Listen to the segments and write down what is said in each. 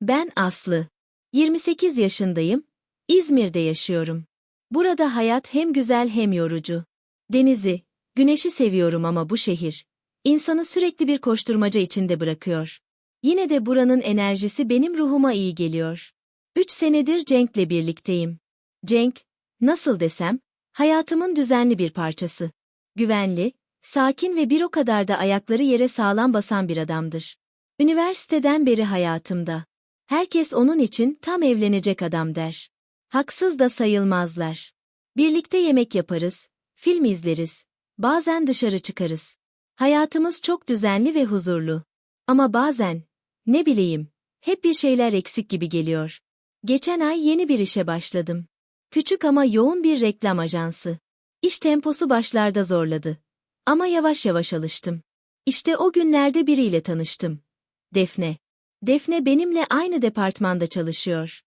Ben Aslı. 28 yaşındayım. İzmir'de yaşıyorum. Burada hayat hem güzel hem yorucu. Denizi, güneşi seviyorum ama bu şehir insanı sürekli bir koşturmaca içinde bırakıyor. Yine de buranın enerjisi benim ruhuma iyi geliyor. Üç senedir Cenk'le birlikteyim. Cenk, nasıl desem, hayatımın düzenli bir parçası. Güvenli, sakin ve bir o kadar da ayakları yere sağlam basan bir adamdır. Üniversiteden beri hayatımda. Herkes onun için tam evlenecek adam der. Haksız da sayılmazlar. Birlikte yemek yaparız, film izleriz, bazen dışarı çıkarız. Hayatımız çok düzenli ve huzurlu. Ama bazen, ne bileyim, hep bir şeyler eksik gibi geliyor. Geçen ay yeni bir işe başladım. Küçük ama yoğun bir reklam ajansı. İş temposu başlarda zorladı. Ama yavaş yavaş alıştım. İşte o günlerde biriyle tanıştım. Defne. Defne benimle aynı departmanda çalışıyor.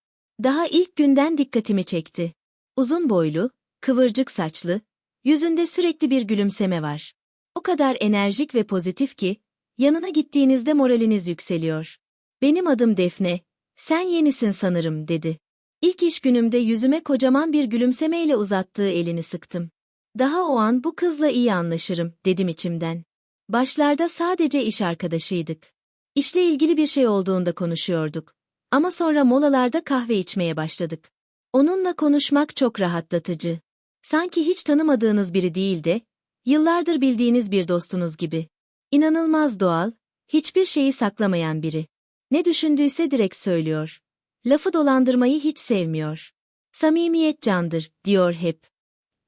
Daha ilk günden dikkatimi çekti. Uzun boylu, kıvırcık saçlı, yüzünde sürekli bir gülümseme var. O kadar enerjik ve pozitif ki, yanına gittiğinizde moraliniz yükseliyor. Benim adım Defne, sen yenisin sanırım dedi. İlk iş günümde yüzüme kocaman bir gülümsemeyle uzattığı elini sıktım. Daha o an bu kızla iyi anlaşırım, dedim içimden. Başlarda sadece iş arkadaşıydık. İşle ilgili bir şey olduğunda konuşuyorduk. Ama sonra molalarda kahve içmeye başladık. Onunla konuşmak çok rahatlatıcı. Sanki hiç tanımadığınız biri değil de, yıllardır bildiğiniz bir dostunuz gibi. İnanılmaz doğal, hiçbir şeyi saklamayan biri. Ne düşündüyse direkt söylüyor. Lafı dolandırmayı hiç sevmiyor. Samimiyet candır, diyor hep.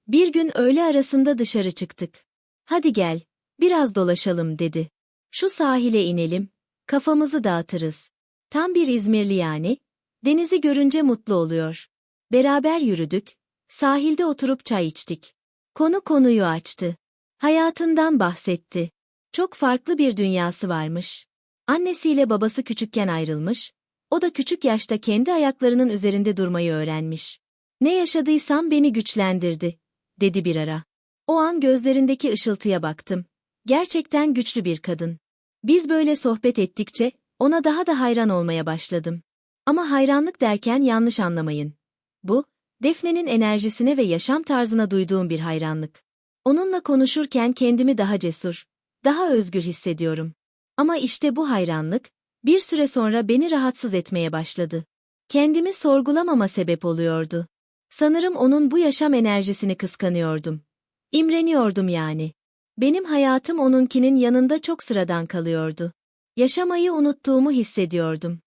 Bir gün öğle arasında dışarı çıktık. Hadi gel, biraz dolaşalım dedi. Şu sahile inelim, kafamızı dağıtırız. Tam bir İzmirli yani, denizi görünce mutlu oluyor. Beraber yürüdük, sahilde oturup çay içtik. Konu konuyu açtı. Hayatından bahsetti. Çok farklı bir dünyası varmış. Annesiyle babası küçükken ayrılmış, o da küçük yaşta kendi ayaklarının üzerinde durmayı öğrenmiş. Ne yaşadıysam beni güçlendirdi, dedi bir ara. O an gözlerindeki ışıltıya baktım. Gerçekten güçlü bir kadın. Biz böyle sohbet ettikçe, ona daha da hayran olmaya başladım. Ama hayranlık derken yanlış anlamayın. Bu, Defne'nin enerjisine ve yaşam tarzına duyduğum bir hayranlık. Onunla konuşurken kendimi daha cesur, daha özgür hissediyorum. Ama işte bu hayranlık, bir süre sonra beni rahatsız etmeye başladı. Kendimi sorgulamama sebep oluyordu. Sanırım onun bu yaşam enerjisini kıskanıyordum. İmreniyordum yani. Benim hayatım onunkinin yanında çok sıradan kalıyordu. Yaşamayı unuttuğumu hissediyordum.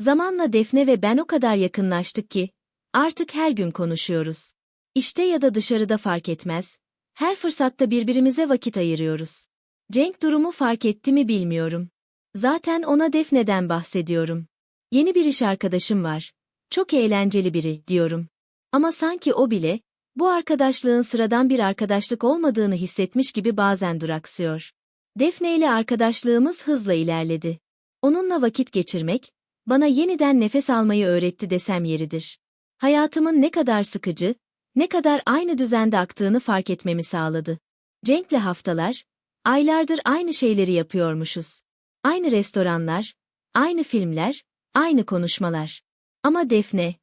Zamanla Defne ve ben o kadar yakınlaştık ki, artık her gün konuşuyoruz. İşte ya da dışarıda fark etmez, her fırsatta birbirimize vakit ayırıyoruz. Cenk durumu fark etti mi bilmiyorum. Zaten ona Defne'den bahsediyorum. Yeni bir iş arkadaşım var. Çok eğlenceli biri, diyorum. Ama sanki o bile, bu arkadaşlığın sıradan bir arkadaşlık olmadığını hissetmiş gibi bazen duraksıyor. Defne ile arkadaşlığımız hızla ilerledi. Onunla vakit geçirmek, bana yeniden nefes almayı öğretti desem yeridir. Hayatımın ne kadar sıkıcı, ne kadar aynı düzende aktığını fark etmemi sağladı. Cenk'le haftalar, aylardır aynı şeyleri yapıyormuşuz. Aynı restoranlar, aynı filmler, aynı konuşmalar. Ama Defne,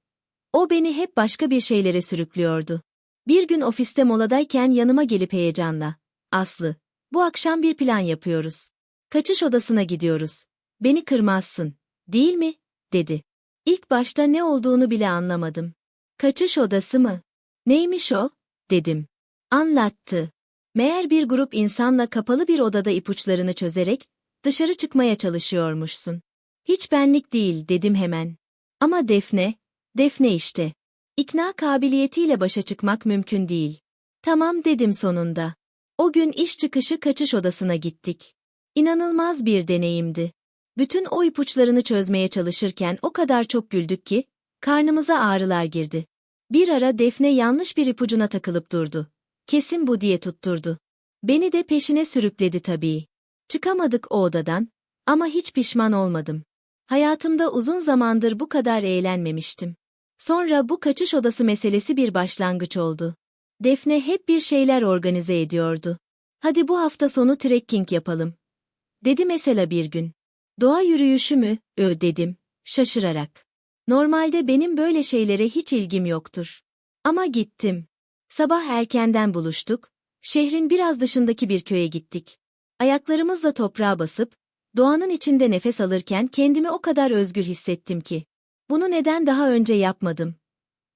o beni hep başka bir şeylere sürüklüyordu. Bir gün ofiste moladayken yanıma gelip heyecanla, Aslı, bu akşam bir plan yapıyoruz. Kaçış odasına gidiyoruz. Beni kırmazsın, değil mi? dedi. İlk başta ne olduğunu bile anlamadım. Kaçış odası mı? Neymiş o? dedim. Anlattı. Meğer bir grup insanla kapalı bir odada ipuçlarını çözerek dışarı çıkmaya çalışıyormuşsun. Hiç benlik değil dedim hemen. Ama Defne, Defne işte. İkna kabiliyetiyle başa çıkmak mümkün değil. Tamam dedim sonunda. O gün iş çıkışı kaçış odasına gittik. İnanılmaz bir deneyimdi. Bütün o ipuçlarını çözmeye çalışırken o kadar çok güldük ki, karnımıza ağrılar girdi. Bir ara Defne yanlış bir ipucuna takılıp durdu. Kesin bu diye tutturdu. Beni de peşine sürükledi tabii. Çıkamadık o odadan, ama hiç pişman olmadım. Hayatımda uzun zamandır bu kadar eğlenmemiştim. Sonra bu kaçış odası meselesi bir başlangıç oldu. Defne hep bir şeyler organize ediyordu. Hadi bu hafta sonu trekking yapalım. Dedi mesela bir gün. Doğa yürüyüşü mü? Ö dedim. şaşırarak. Normalde benim böyle şeylere hiç ilgim yoktur. Ama gittim. Sabah erkenden buluştuk, şehrin biraz dışındaki bir köye gittik. Ayaklarımızla toprağa basıp, doğanın içinde nefes alırken kendimi o kadar özgür hissettim ki. Bunu neden daha önce yapmadım?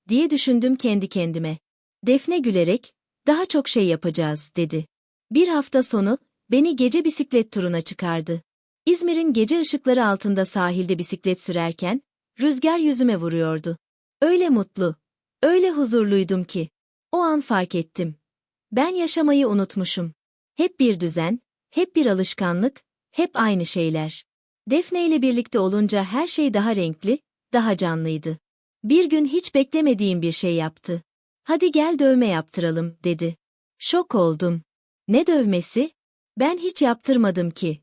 diye düşündüm kendi kendime. Defne gülerek, daha çok şey yapacağız, dedi. Bir hafta sonu, beni gece bisiklet turuna çıkardı. İzmir'in gece ışıkları altında sahilde bisiklet sürerken, rüzgar yüzüme vuruyordu. Öyle mutlu, öyle huzurluydum ki. O an fark ettim. Ben yaşamayı unutmuşum. Hep bir düzen, hep bir alışkanlık, hep aynı şeyler. Defne ile birlikte olunca her şey daha renkli, daha canlıydı. Bir gün hiç beklemediğim bir şey yaptı. Hadi gel dövme yaptıralım, dedi. Şok oldum. Ne dövmesi? Ben hiç yaptırmadım ki,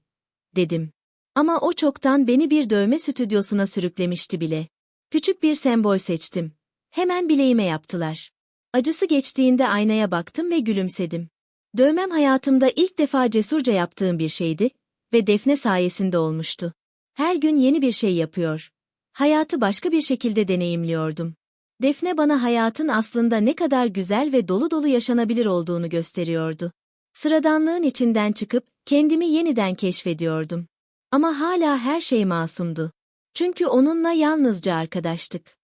dedim. Ama o çoktan beni bir dövme stüdyosuna sürüklemişti bile. Küçük bir sembol seçtim. Hemen bileğime yaptılar. Acısı geçtiğinde aynaya baktım ve gülümsedim. Dövmem hayatımda ilk defa cesurca yaptığım bir şeydi ve Defne sayesinde olmuştu. Her gün yeni bir şey yapıyor. Hayatı başka bir şekilde deneyimliyordum. Defne bana hayatın aslında ne kadar güzel ve dolu dolu yaşanabilir olduğunu gösteriyordu. Sıradanlığın içinden çıkıp kendimi yeniden keşfediyordum. Ama hala her şey masumdu. Çünkü onunla yalnızca arkadaştık.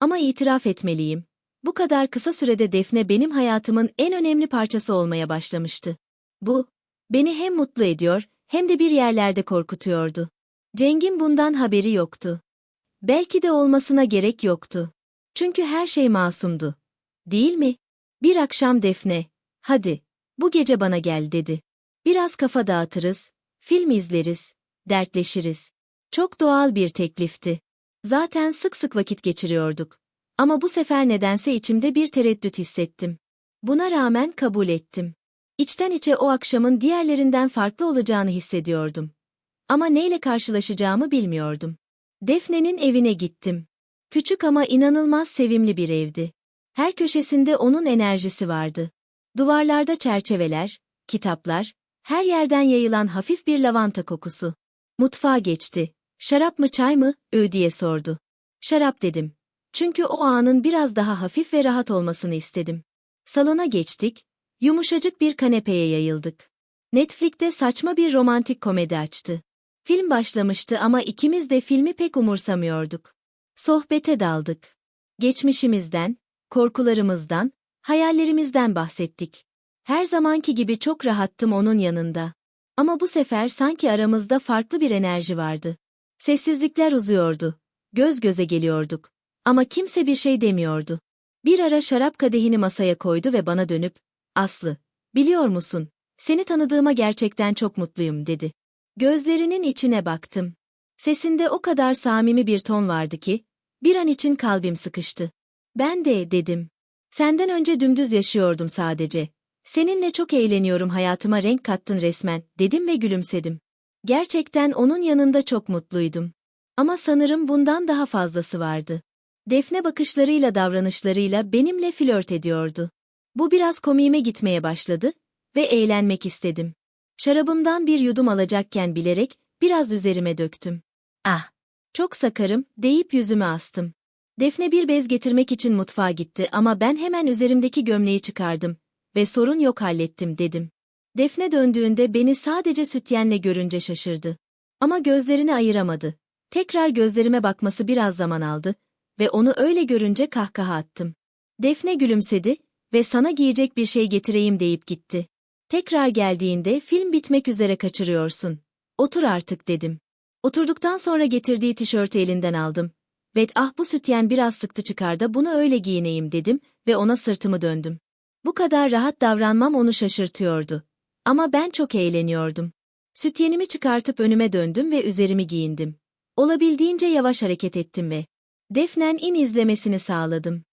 Ama itiraf etmeliyim. Bu kadar kısa sürede Defne benim hayatımın en önemli parçası olmaya başlamıştı. Bu, beni hem mutlu ediyor, hem de bir yerlerde korkutuyordu. Ceng'in bundan haberi yoktu. Belki de olmasına gerek yoktu. Çünkü her şey masumdu. Değil mi? Bir akşam Defne, hadi, bu gece bana gel dedi. Biraz kafa dağıtırız, film izleriz, dertleşiriz. Çok doğal bir teklifti. Zaten sık sık vakit geçiriyorduk. Ama bu sefer nedense içimde bir tereddüt hissettim. Buna rağmen kabul ettim. İçten içe o akşamın diğerlerinden farklı olacağını hissediyordum. Ama neyle karşılaşacağımı bilmiyordum. Defne'nin evine gittim. Küçük ama inanılmaz sevimli bir evdi. Her köşesinde onun enerjisi vardı. Duvarlarda çerçeveler, kitaplar, her yerden yayılan hafif bir lavanta kokusu. Mutfağa geçti. Şarap mı çay mı, ı diye sordu. Şarap dedim. Çünkü o anın biraz daha hafif ve rahat olmasını istedim. Salona geçtik, yumuşacık bir kanepeye yayıldık. Netflix'te saçma bir romantik komedi açtı. Film başlamıştı ama ikimiz de filmi pek umursamıyorduk. Sohbete daldık. Geçmişimizden, korkularımızdan, hayallerimizden bahsettik. Her zamanki gibi çok rahattım onun yanında. Ama bu sefer sanki aramızda farklı bir enerji vardı. Sessizlikler uzuyordu. Göz göze geliyorduk. Ama kimse bir şey demiyordu. Bir ara şarap kadehini masaya koydu ve bana dönüp, Aslı, biliyor musun, seni tanıdığıma gerçekten çok mutluyum dedi. Gözlerinin içine baktım. Sesinde o kadar samimi bir ton vardı ki, bir an için kalbim sıkıştı. Ben de, dedim. Senden önce dümdüz yaşıyordum sadece. Seninle çok eğleniyorum hayatıma renk kattın resmen, dedim ve gülümsedim. Gerçekten onun yanında çok mutluydum. Ama sanırım bundan daha fazlası vardı. Defne bakışlarıyla davranışlarıyla benimle flört ediyordu. Bu biraz komiğime gitmeye başladı ve eğlenmek istedim. Şarabımdan bir yudum alacakken bilerek biraz üzerime döktüm. Ah! Çok sakarım, deyip yüzüme astım. Defne bir bez getirmek için mutfağa gitti ama ben hemen üzerimdeki gömleği çıkardım ve sorun yok hallettim dedim. Defne döndüğünde beni sadece sütyenle görünce şaşırdı. Ama gözlerini ayıramadı. Tekrar gözlerime bakması biraz zaman aldı ve onu öyle görünce kahkaha attım. Defne gülümsedi ve sana giyecek bir şey getireyim deyip gitti. Tekrar geldiğinde film bitmek üzere kaçırıyorsun. Otur artık dedim. Oturduktan sonra getirdiği tişörtü elinden aldım. Ve ah bu sütyen biraz sıktı çıkar da bunu öyle giyineyim dedim ve ona sırtımı döndüm. Bu kadar rahat davranmam onu şaşırtıyordu. Ama ben çok eğleniyordum. Sütyenimi çıkartıp önüme döndüm ve üzerimi giyindim. Olabildiğince yavaş hareket ettim ve Defnen in izlemesini sağladım.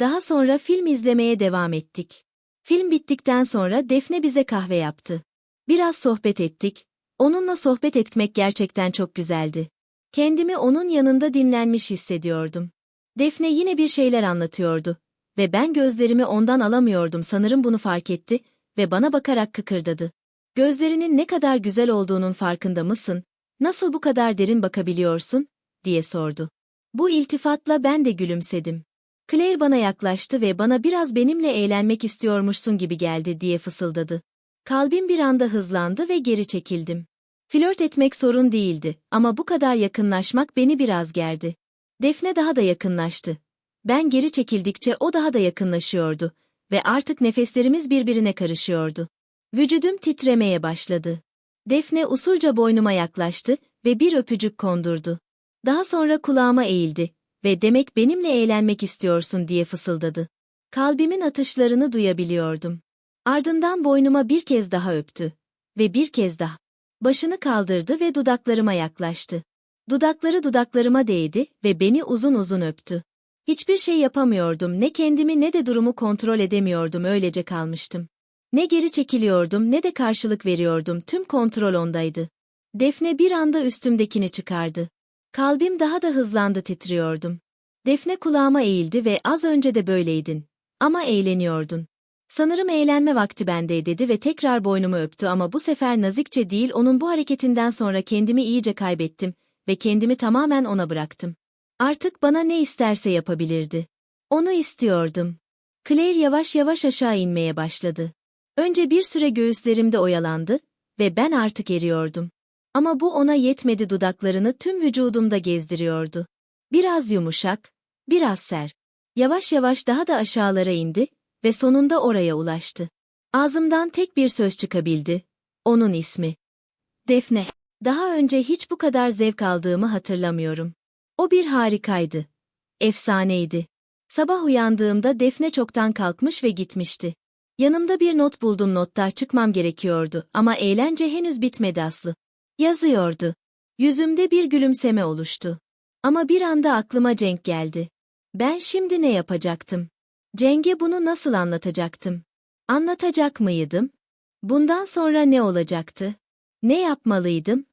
Daha sonra film izlemeye devam ettik. Film bittikten sonra Defne bize kahve yaptı. Biraz sohbet ettik. Onunla sohbet etmek gerçekten çok güzeldi. Kendimi onun yanında dinlenmiş hissediyordum. Defne yine bir şeyler anlatıyordu ve ben gözlerimi ondan alamıyordum sanırım bunu fark etti ve bana bakarak kıkırdadı. Gözlerinin ne kadar güzel olduğunun farkında mısın? Nasıl bu kadar derin bakabiliyorsun? diye sordu. Bu iltifatla ben de gülümsedim. Claire bana yaklaştı ve bana biraz benimle eğlenmek istiyormuşsun gibi geldi diye fısıldadı. Kalbim bir anda hızlandı ve geri çekildim. Flört etmek sorun değildi ama bu kadar yakınlaşmak beni biraz gerdi. Defne daha da yakınlaştı. Ben geri çekildikçe o daha da yakınlaşıyordu ve artık nefeslerimiz birbirine karışıyordu. Vücudum titremeye başladı. Defne usulca boynuma yaklaştı ve bir öpücük kondurdu. Daha sonra kulağıma eğildi ve demek benimle eğlenmek istiyorsun diye fısıldadı. Kalbimin atışlarını duyabiliyordum. Ardından boynuma bir kez daha öptü. Ve bir kez daha. Başını kaldırdı ve dudaklarıma yaklaştı. Dudakları dudaklarıma değdi ve beni uzun uzun öptü. Hiçbir şey yapamıyordum, ne kendimi ne de durumu kontrol edemiyordum, öylece kalmıştım. Ne geri çekiliyordum ne de karşılık veriyordum, tüm kontrol ondaydı. Defne bir anda üstümdekini çıkardı. Kalbim daha da hızlandı titriyordum. Defne kulağıma eğildi ve az önce de böyleydin. Ama eğleniyordun. Sanırım eğlenme vakti bende dedi ve tekrar boynumu öptü ama bu sefer nazikçe değil onun bu hareketinden sonra kendimi iyice kaybettim ve kendimi tamamen ona bıraktım. Artık bana ne isterse yapabilirdi. Onu istiyordum. Claire yavaş yavaş aşağı inmeye başladı. Önce bir süre göğüslerimde oyalandı ve ben artık eriyordum. Ama bu ona yetmedi dudaklarını tüm vücudumda gezdiriyordu. Biraz yumuşak, biraz ser. Yavaş yavaş daha da aşağılara indi ve sonunda oraya ulaştı. Ağzımdan tek bir söz çıkabildi. Onun ismi. Defne. Daha önce hiç bu kadar zevk aldığımı hatırlamıyorum. O bir harikaydı. Efsaneydi. Sabah uyandığımda Defne çoktan kalkmış ve gitmişti. Yanımda bir not buldum notta çıkmam gerekiyordu ama eğlence henüz bitmedi Aslı. Yazıyordu. Yüzümde bir gülümseme oluştu. Ama bir anda aklıma Cenk geldi. Ben şimdi ne yapacaktım? Cenk'e bunu nasıl anlatacaktım? Anlatacak mıydım? Bundan sonra ne olacaktı? Ne yapmalıydım?